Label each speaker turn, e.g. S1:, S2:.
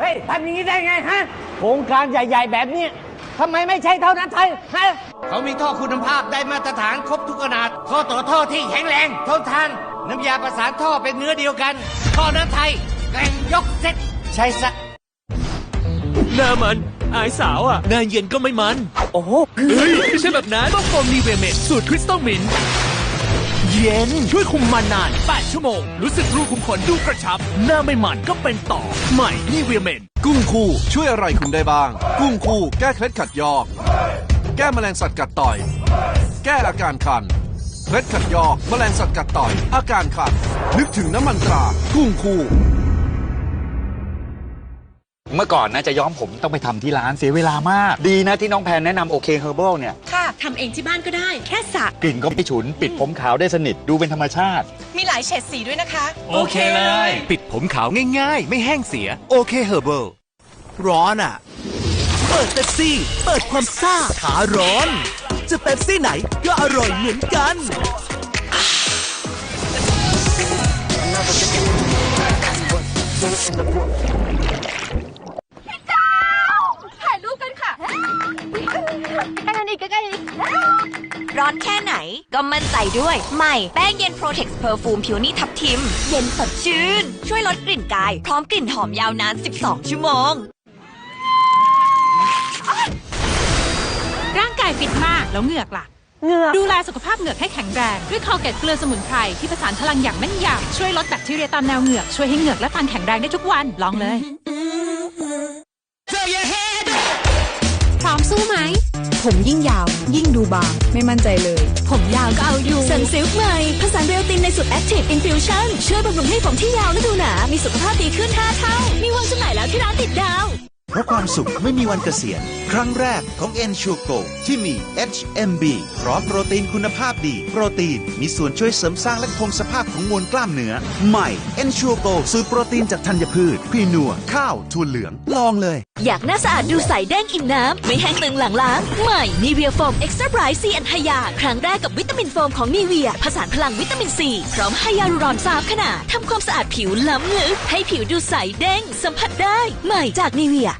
S1: เฮ้ยทำอย่างนี้ได้ไงฮะโครงการใหญ่ ๆ แบบนี้ทำไมไม่ใช่เท่านั้นไทยฮะเขามีท่อคุณภาพได้มาตรฐานครบทุกขนาดข้อต่อท่อที่แข็งแรงทนทาน น้ำยาประสานท่อเป็นเนื้อเดียวกัน ท่อนั้นไทยแกร่งยกเซ็ตใช่ซะ
S2: หน้ามัน อายสาวอะหน้าเย็นก็ไม่มัน
S1: โอ้โห
S2: เฮ้ยไม่ใช่แบบนั้นต้องโฟมนีเวเมดสูตรคริสตัลมินท์ เย็น ช่วยคุมมันนาน 8 ชั่วโมง รู้สึกรูขุมขนดูกระชับ หน้าไม่มันก็เป็นต่อ ใหม่นี่เวเมน
S3: กุ้งคู่ช่วยอะไรคุณได้บ้าง กุ้งคู่แก้เคล็ดขัดยอก แก้แมลงสัตว์กัดต่อย แก้อาการคันเคล็ดขัดยอกแมลงสัตว์กัดต่อย อาการคันนึกถึงน้ำมันตรา กุ้งคู่
S4: เมื่อก่อนนะจะย้อมผมต้องไปทำที่ร้านเสียเวลามาก ดีนะที่น้องแพนแนะนำโอเคเฮอร์เบิลเนี่ย
S5: ค่ะทำเองที่บ้านก็ได้ แค่สระ
S4: กลิ่นก็ไม่ฉุน ปิดผมขาวได้สนิท ดูเป็นธรรมชาติ
S5: มีหลายเฉดสีด้วยนะคะ
S2: โอเคเลย ปิดผมขาวง่ายๆ ไม่แห้งเสีย โอเคเฮอร์เบิลร้อนอะ เปิดเป๊ปซี่ เปิดความซ่าขาร้อน จะเป๊ปซี่ไหนก็อร่อยเหมือนกัน
S5: ร้อนแค่ไหนก็มั่นใจด้วย ใหม่ แป้งเย็น Protex Perfume ผิวนี่ทับทิม เย็นสดชื่น ช่วยลดกลิ่นกาย พร้อมกลิ่นหอมยาวนาน 12 ชั่วโมง
S6: ร่างกายฟิตมากแล้วเหงือกล่ะ
S1: เหงือก
S6: ดูแลสุขภาพเหงือกให้แข็งแรง ด้วยคอเกตเกลือสมุนไพรที่ผสานพลังอย่างแม่นยำช่วยลดแบคทีเรียตามแนวเหงือกช่วยให้เหงือกและฟันแข็งแรงได้ทุกวันลองเลยพร้อมสู้ไหม
S7: ผมยิ่งยาว ยิ่งดูบาง ไม่มั่นใจเลย
S6: ผมยาวก็เอาอยู่
S7: สันซิลค์ใหม่ผสานเรลตินในสูตร Active Infusion ช่วยบำรุงให้ผมที่ยาวและดูหนา มีสุขภาพดีขึ้น5เท่า มีวางจำหน่ายแล้วที่ร้านติดดาว
S8: เพราะความสุขไม่มีวันเกษียณ ครั้งแรกของ e n s u r e Go ที่มี HMB พร้อมโปรตีนคุณภาพดี โปรตีนมีส่วนช่วยเสริมสร้างและคงสภาพของมวลกล้ามเนื้อ ใหม่ e n s u r e Go สูตรโปรตีนจากธัญพืชพีนัว ข้าวถั่วเหลือง ลองเลย
S7: อยากหน้าสะอาดดูใสแดงอิ่มน้ำ ไม่แห้งตึงหลังล้าง ใหม่นีเวียโฟมเอ็กซ์ตร้าไบรท์ซีแอนไฮยาครั้งแรกกับวิตามินโฟมของนีเวียผสานพลังวิตามินซีพร้อมไฮยาลูรอนสามขนาดทำความสะอาดผิวล้ำลึกให้ผิวดูใสเด้งสัมผัสได้ ใหม่จากนีเวีย